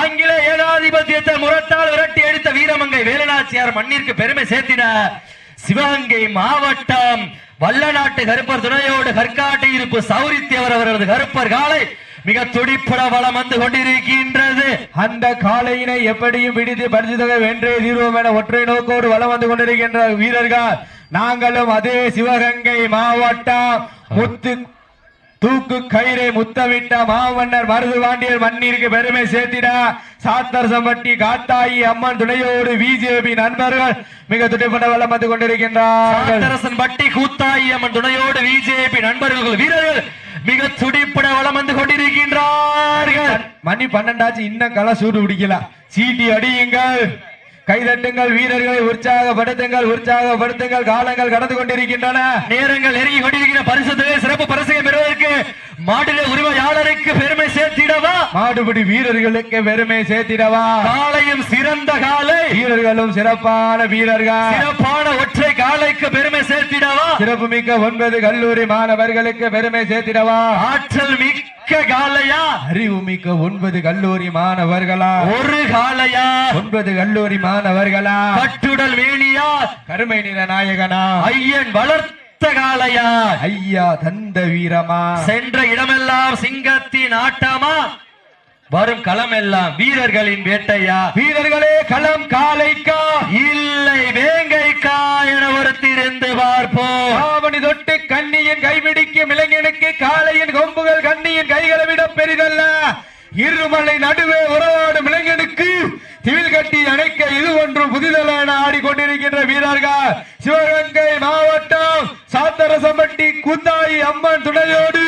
ஆங்கில ஏகாதிபத்தியத்தை முரட்டால் விரட்டி அடித்த வீரமங்கை வேலுநாச்சியார் மண்ணிற்கு பெருமை சேர்த்திட சிவகங்கை மாவட்டம் வல்லநாட்டு கருப்பர் துணையோடு கற்காட்டு இருப்பு சௌரித்தியவர் அவரது கருப்பர் காலை மிக துடிப்பட வளம் வந்து கொண்டிருக்கின்றது. அந்த காளையினை எப்படியும் பிடித்து பரிசு தொகை வென்றே தீர்வோம் என ஒற்றை நோக்கோடு வலம் வந்து கொண்டிருக்கின்ற வீரர்கள். நாங்களும் அதே சிவகங்கை மாவட்டம் முத்து தூக்கு கயிறை முத்தமிட்ட மாமன்னர் மருது பாண்டியர் மண்ணிற்கு பெருமை சேர்த்திட சாத்தரசம்பட்டி காத்தாயி அம்மன் துணையோடு பிஜேபி நண்பர்கள் மிக துடிப்பட வலம் வந்து கொண்டிருக்கின்றார்கள். பட்டி கூத்தாயி அம்மன் துணையோடு பிஜேபி நண்பர்கள் வீரர்கள் மிக துடிப்பட வளம் வந்து கொண்டிருக்கின்றார்கள். மணி பன்னெண்டாச்சு இன்னும் களை சூடு பிடிக்கல. சீட்டி அடியுங்கள். கைதட்டுங்கள் வீரர்களை உற்சாகப்படுத்துங்கள் உற்சாகப்படுத்துங்கள். காலங்கள் கடந்து கொண்டிருக்கின்றன. நேரங்கள் நெருங்கி கொண்டிருக்கிற பரிசு சிறப்பு பரிசை பெறுவதற்கு மாநில உரிமையாளருக்கு பெருமை சேர்த்திடவா? மாடுபிடி வீரர்களுக்கு பெருமை சேர்த்திடவா? காலையும் சிறந்த காலை வீரர்களும் சிறப்பான வீரர்கள். சிறப்பான ஒற்றை காலைக்கு பெருமை சேர்த்திடவா? சிறப்பு மிக்க ஒன்பது கல்லூரி மாணவர்களுக்கு பெருமை சேர்த்திடவா? ஆற்றல் மிக்க காலையா அறிவு மிக்க ஒன்பது கல்லூரி மாணவர்களா? ஒரு காலையா? ஒன்பது கல்லூரி மாணவர்களா? கட்டுடல் வேணியா? கருமை நிற நாயகனா? ஐயன் வளர்த்த காலையா? ஐயா தந்த வீரமா? சென்ற இடமெல்லாம் சிங்கத்தின் ஆட்டமா? வரும் களமெல்லாம் வீரர்களின் வேட்டையா? வீரர்களே களம் காலைக்கா? இல்லை வேங்கைக்கா என ஒருத்திருந்து பார்ப்போம். ஆவணி தொட்டு கண்ணியின் கைபிடிக்கும் இளைஞனுக்கு காளையின் கொம்புகள் கண்ணியின் கைகளை விட பெரிதல்ல. இருமலை நடுவே உறவாடும் இளைஞனுக்கு திவில் கட்டி அணைக்க இது ஒன்றும் புதிதல்ல என ஆடிக்கொண்டிருக்கின்ற வீரர்கள். சிவகங்கை மாவட்டம் சாத்தரசம்பட்டி குந்தாயி அம்மன் துணையோடு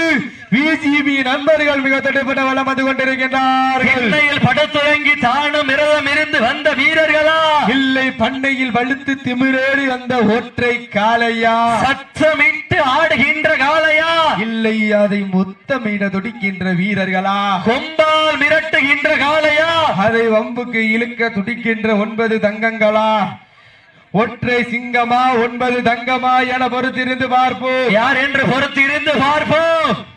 பிஜிபி நண்பர்கள் மிக தடைப்பட்ட வளம் வந்து கொண்டிருக்கின்றார்கள். எண்ணெயில் படத்துறங்கி தானும் விரதம் இருந்து வந்த வீரர்களா? இல்லை பண்ணையில் வலுத்து திமிரேறி வந்த ஒற்றை காளையா? சத்தமிட்டு ஆடுகின்ற காளையா? இல்லை அதை முத்தமிட துடிக்கின்ற வீரர்களா? கொம்பால் மிரட்டுகின்ற காளையா? அதை வம்புக்கு இழுக்க துடிக்கின்ற ஒன்பது தங்கங்களா? ஒற்றை சிங்கமா ஒன்பது தங்கமா என பொறுத்திருந்து பார்ப்போம். யார் என்று பொறுத்திருந்து பார்ப்போம்.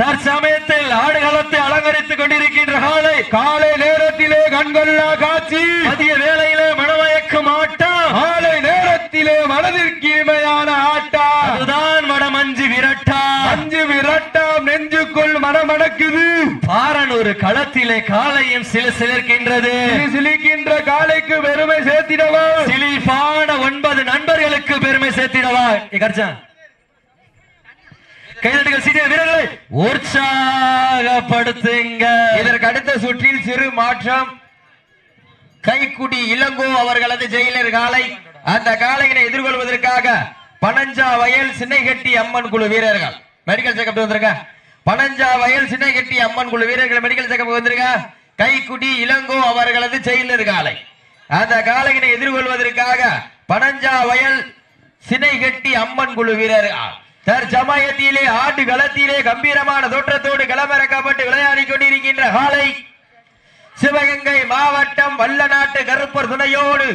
தற்சமயத்தில் ஆடுகளத்தை அலங்கரித்துக் கொண்டிருக்கின்ற காளை காலை நேரத்திலே கண்கொள்ளா காட்சி. மதிய வேளையிலே மனமயக்கும் ஆட்டம் மாலை நேரத்திலே மனதிற்கு இமையான ஆட்டா. அதுதான் வடமஞ்சு விரட்டா. அஞ்சு விரட்டாம் நெஞ்சுக்குள் மனமடக்குது. பாரனூர் களத்திலே காளையும் சில சிலிர்க்கின்றது. சிலி சிலிக்கின்ற காலைக்கு பெருமை சேர்த்திடவா? சிலிப்பான ஒன்பது நண்பர்களுக்கு பெருமை சேர்த்திடவா? கர்ஜன் கைதட்டுகள் சீனியர் வீரர்களை உற்சாகப்படுத்துங்க. இதற்கு அடுத்த சுற்றில் சிறு மாற்றம். கைக்குடி இளங்கோ அவர்களது ஜெயிலர் காலை அந்த காலையினை எதிர்கொள்வதற்காக பனஞ்சா வயல் சின்னைகட்டி அம்மன் குழு வீரர்கள். மெடிக்கல் செக்கப் வந்திருக்க? பனஞ்சா வயல் சின்னைகட்டி அம்மன் குழு வீரர்கள் மெடிக்கல் செக்கப் வந்திருக்க? கைக்குடி இளங்கோ அவர்களது ஜெயிலர் காலை அந்த காலையினை எதிர்கொள்வதற்காக பனஞ்சா வயல் சினைகட்டி அம்மன் குழு வீரர்கள். தற்சமயத்திலே ஆட்டு களத்திலே கம்பீரமான தோற்றத்தோடு களமிறக்கப்பட்டு விளையாடி கொண்டிருக்கின்ற காலை சிவகங்கை மாவட்டம் வல்ல நாட்டு கருப்பர் துணையோடு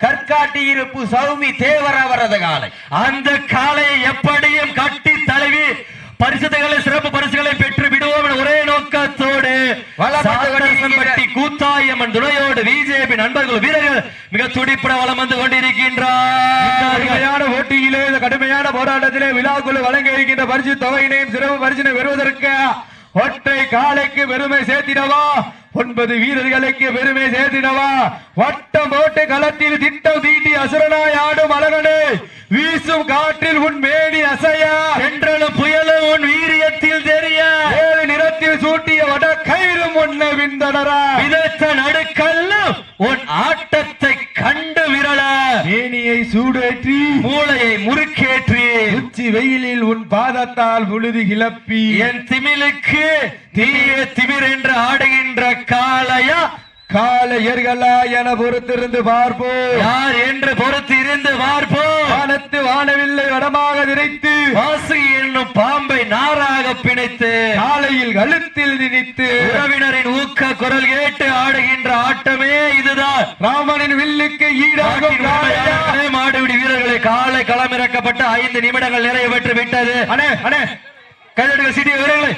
கற்காட்டி இருப்பு சௌமி தேவர் அவரது காலை. அந்த காலையை எப்படியும் கட்டி தழுவி பரிசுகளை சிறப்பு பரிசுகளை பெற்று விடுவோம் ஒரே நோக்கத்தோடு கூத்தாயம்மன் துணையோடு பிஜேபி நண்பர்கள் வீரர்கள் மிக துடிப்புட வளம் வந்து கொண்டிருக்கின்றார்கள் கடுமையான போட்டியிலே இந்த கடுமையான போராட்டத்திலே விழாக்குழு வழங்க இருக்கின்ற பரிசு தொகையினையும் சிறப்பு பரிசினை பெறுவதற்கு ஒற்றை காலைக்கு பெருமை சேர்த்திடவா? ஒன்பது வீரர்களுக்கு பெருமை சேர்த்திடவா? வட்டம் போட்டு களத்தில் திட்டம் தீட்டி அசுரனாய் ஆடும் அழகனே வீசும் காற்றில் உன் வெயிலில் உன் பாதத்தால் உழுது கிளப்பி என் திமிலுக்கு தீய திமிர் என்று ஆடுகின்ற காளையா காலையர்களா என பொறுத்திருந்து பார்ப்போம். யார் என்று பொறுத்து இருந்து பார்ப்போம். வானத்து வானவில்லை வடமாக திரைத்து வாசு என்னும் பாம்பை நாராக பிணைத்து காலையில் கழுத்தில் திணித்து உறவினரின் ஊக்க குரல் கேட்டு ஆடுகின்ற ஆட்டமே இதுதான். ராமனின் வில்லுக்கு. உண்மையாகவே மாடுபிடி வீரர்களை காலை களமிறக்கப்பட்டு ஐந்து நிமிடங்கள் நிறைவு பெற்று விட்டது. அண்ணே அண்ணே கைதட்டுகள் சீட்டிய வீரர்களை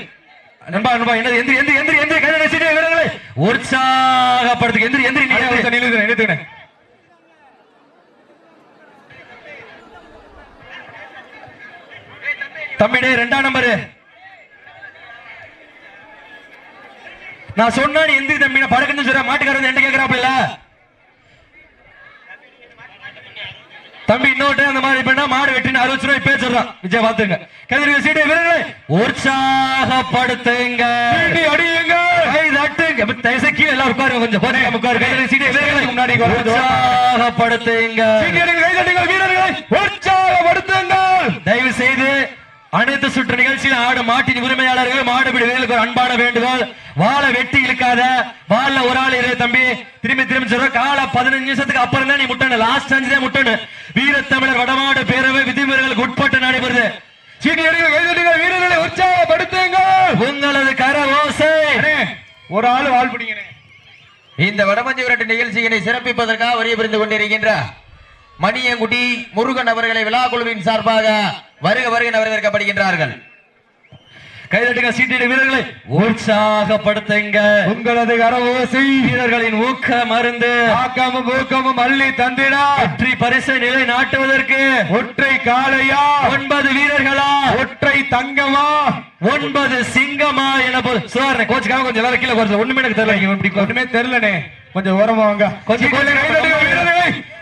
நண்பா நண்பா என்னது? எந்திரி எந்திரி எந்திரி எந்திரி கைதட்டி சீட்டிய வீரர்களை உற்சாகப்படுத்துங்க எந்திரி எந்திரி நீ தம்பிடே ரெண்டாம் நம்பரு. நான் சொன்னா நீ எந்திரி தம்பி நான் படக்குன்னு சொல்ற மாட்டுக்காரர் என்ன கேக்குறாப்ல தம்பி இன்னொரு அந்த மாதிரி பண்ணா மாடு வெட்டின்னு அறுபது ரூபாய் பேர் சொல்றான். விஜய் பாத்துங்க கதிரிக சீட்டை வீரர்களை உற்சாகப்படுத்துங்க. அடியுங்க. கை தட்டுங்க. தயவுசெய்து கீழே எல்லாம் உட்காருங்க கொஞ்சம். கொஞ்சம் உட்காரு கதிரிக சீட்டை வீரர்களை முன்னாடி உற்சாகப்படுத்துங்க. வீரர்களை. உற்சாகப்படுத்துங்கள் தயவு செய்து அனைத்து சுற்று நிகழ்ச்சியில் ஆடு மாட்டின் உரிமையாளர்கள் மாடுபிடி வீரர்களுக்கு ஒரு அன்பான வேண்டுகோள். வாழை வெட்டி இழுக்காத வாழ ஒரு ஆள் இரு தம்பி. திரும்பி திரும்பி சொல்ற கால பதினஞ்சு நிமிஷத்துக்கு அப்புறம் தான் நீ முட்டணும் லாஸ்ட் அஞ்சு தான் முட்டணும் வீரத்தமிழர் வடமாடு பேரவை விதிமுறைகளுக்கு உட்பட்டு நடைபெறுது. வீரர்களை உற்சாகப்படுத்துங்கள். உங்களது கர ஓசை. ஒரு ஆள் வாழ் பிடிங்கண்ணே. இந்த வடமஞ்சி விரட்டு நிகழ்ச்சியினை சிறப்பிப்பதற்காக வரிய புரிந்து கொண்டிருக்கின்ற மணியங்குடி முருகன் அவர்களை விழா குழுவின் சார்பாக வருக வருக வரவேற்கப்படுகின்றார்கள். கைதட்டுங்க சீட்டிட வீரர்களை. உற்சாகப்படுத்துங்க. உங்களது கரவோசை வீரர்களின் ஊக்க மருந்து. ஆக்கமும் ஊக்கமும் அள்ளி தந்திடா. வெற்றி பரிசை நிலை நாட்டுவதற்கு ஒற்றை காளையா. ஒன்பது வீரர்களா. ஒற்றை தங்கமா. ஒன்பது சிங்கமா என சுதாரணை கோச்சுக்காக கொஞ்சம் வேற கீழே ஒண்ணுமே எனக்கு தெரியல. ஒண்ணுமே தெரியலனே. கொஞ்சம் ஓரமா வாங்க. கொஞ்சம்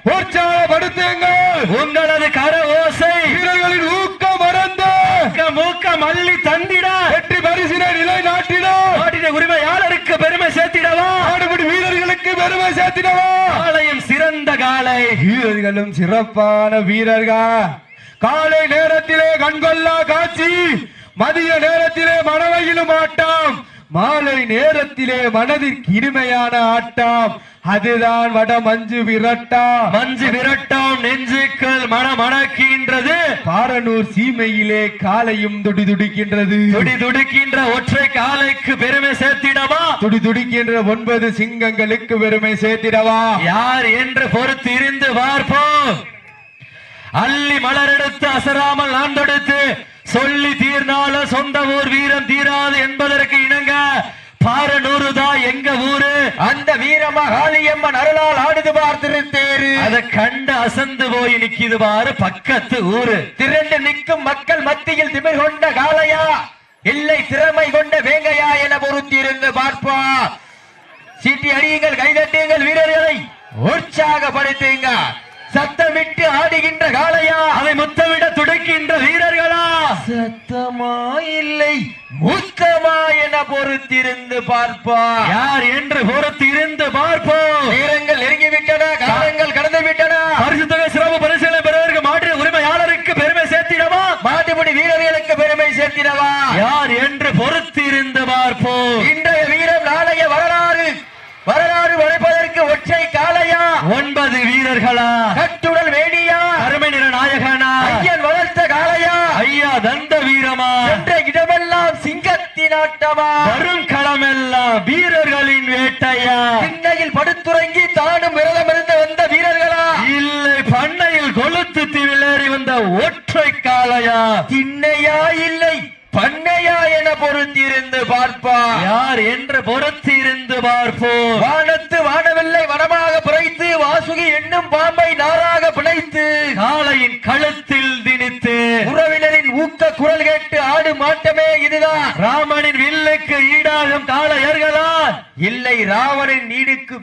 உற்சாகப்படுத்துங்கள் உங்களது கர ஓசை வீரர்களின் மூக்க மல்லி தந்திட. வெற்றி பரிசினை நிலை நாட்டிட நாட்டின உரிமையாளருக்கு பெருமை சேர்த்திடவா? ஆடுபடி வீரர்களுக்கு பெருமை சேர்த்திடவா? ஆலயம் சிறந்த காலை வீரர்களும் சிறப்பான வீரர்கள்? காலை நேரத்திலே கண்கொள்ளா காட்சி மதிய நேரத்திலே மனவையிலும் ஆட்டம். மாலை நேரத்திலே மனதிற்கு இனிமையான ஆட்டம். அதுதான் வட மஞ்சு விரட்டா. மஞ்சு விரட்டம் நெஞ்சுக்கள் மனமணக்கின்றது பாரனூர் சீமையிலே காலையும் துடி துடிக்கின்றது. துடி துடிக்கின்ற ஒற்றை காலைக்கு பெருமை சேர்த்திடவா? துடி துடிக்கின்ற ஒன்பது சிங்கங்களுக்கு பெருமை சேர்த்திடவா? யார் என்று பொறுத்து இருந்து பார்ப்போம். அள்ளி மலரெடுத்து அசராமல் நான் தொடுத்து சொல்லி தீர்னால சொந்த ஊர் வீரம் தீராது என்பதற்கு இணங்க பாரனூறுதா எங்க ஊரு? அந்த வீரமகாளியம்மன் அருளால் ஆடுது பார்த்திருத்தேரு அத கண்டு அசந்து போய் நிக்கிது பாரு பக்கத்து ஊரு. திரண்டு நிற்கும் மக்கள் மத்தியில் திமிர் கொண்ட காளையா? இல்லை திறமை கொண்ட வேங்கையா என பொறுத்திருந்து பார்ப்பா. சீட்டி அடியுங்கள் கைதட்டுங்கள் வீரர்களை. உற்சாகப்படுத்துங்க சத்தமிட்டு ஆடுகின்ற காளையா? அதை முத்தமிட துடைக்கின்ற வீரர்களா? சத்தமா இல்லை முத்தமா என பொறுத்திருந்து பார்ப்பா. யார் என்று பொறுத்து இருந்து பார்ப்போம் நேரங்கள் நெருங்கி விட்டன காலங்கள் கடந்து விட்டன பரிசு தொகை சிறப்பு பரிசீலனை பெறுவதற்கு மாற்று உரிமையாளருக்கு பெருமை சேர்த்திடவா? மாட்டுப்படி வீரர்களுக்கு பெருமை சேர்த்திடவா? யார் என்று பொறுத்து இருந்து பார்ப்போம். இன்றைய வீரம் நாளைய வரலாறு வரலாறு வளைப்பதற்கு ஒற்றை காளையா ஒன்பது வீரர்களா? கட்டுடல் வேணியா? அருமை நிற நாயகனா? ஐயன் வளர்த்த காளையா? ஐயா தந்த வீரமா? என்ற இடமெல்லாம் சிங்கத்தின் ஆட்டமா வரும் களமெல்லாம் வீரர்களின் வேட்டையா? திண்ணையில் படுத்துறங்கி தானும் விரதம் இருந்து வந்த வீரர்களா? இல்லை பண்ணையில் கொளுத்து திவிலேறி வந்த ஒற்றை காளையா? திண்ணையா இல்லை பண்ணையா என பொருத்திருந்து பார்ப்பா. யார் என்று பொறுத்து இருந்து பார்ப்போம் வானத்து வானவில்லை வனமாக புரைத்து வாசுகி என்னும் பாம்பை நாராக பிணைத்து. காளையின் கழுத்தில் திணித்து. உறவினரின் ஊக்க குரல் கேட்டு ஆடு மாட்டமே இதுதான். ராமனின் வில்லுக்கு ஈடாகும் காளையர்களா? இல்லை ராவணன் நீடுக்கு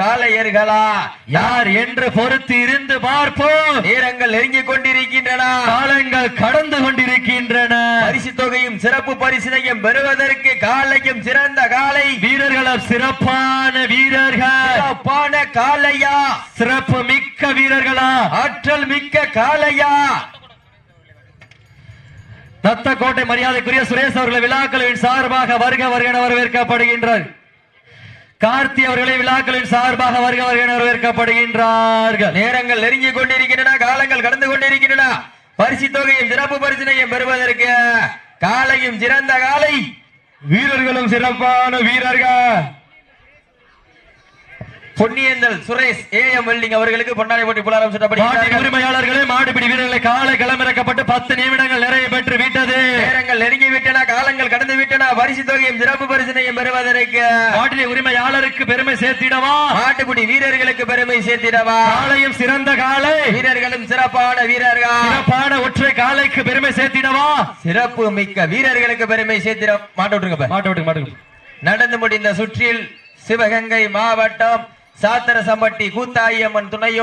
காளையர்களா? யார் என்று பொறுத்து இருந்து பார்ப்போம். நேரங்கள் நெருங்கிக் கொண்டிருக்கின்றன. காலங்கள் கடந்து கொண்டிருக்கின்றன. பரிசு தொகையும் சிறப்பு பரிசினையும் பெறுவதற்கு காலையும் சிறந்த காலை வீரர்களும் சிறப்பான வீரர்கள். சிறப்பான காளையா? சிறப்பு மிக்க வீரர்களா? ஆற்றல் மிக்க காளையா தத்தக்கோட்டை மரியாதைக்குரிய சுரேஷ் அவர்களை விழாக்களின் சார்பாக வருக வருக என வரவேற்கப்படுகின்றார். கார்த்தி அவர்களை விழாக்களின் சார்பாக வருக வருக என வரவேற்கப்படுகின்றார்கள். நேரங்கள் நெருங்கிக் கொண்டிருக்கின்றன காலங்கள் கடந்து கொண்டிருக்கின்றன. பரிசு தொகையும் சிறப்பு பரிசினையும் பெறுவதற்கு காலையும் சிறந்த காலை. வீரர்களும் சிறப்பான வீரர்கள். Ponniyanthal Suresh A M welding அவர்களுக்கு பொன்னாடை போட்டி புலாரம் சுட்டப்படுகிறார்கள் உரிமையாளர்களே மாடுபிடி வீரர்களை காலை களமிறக்கப்பட்டு பத்து நிமிடங்கள் நிறைவு பெற்று விட்டது. நேரங்கள் நெருங்கி விட்டன காலங்கள் கடந்து விட்டன பரிசு தொகையும் சிறப்பு பரிசனையும் பெறுவதற்கு. மாட்டினை உரிமையாளருக்கு பெருமை சேர்த்திடவா? மாட்டுக்குடி வீரர்களுக்கு பெருமை சேர்த்திடவா? காலையும் சிறந்த காலை. வீரர்களும் சிறப்பான வீரர்கள். சிறப்பான ஒற்றை காலைக்கு பெருமை சேர்த்திடவா? சிறப்பு மிக்க வீரர்களுக்கு பெருமை சேர்த்திட மாட்ட விட்டுருங்க மாட்டு விட்டு மாட்டு நடந்து முடிந்த சுற்றில் சிவகங்கை மாவட்டம் சாத்தரசம்பட்டி கூத்தாயம்மன் துணையோ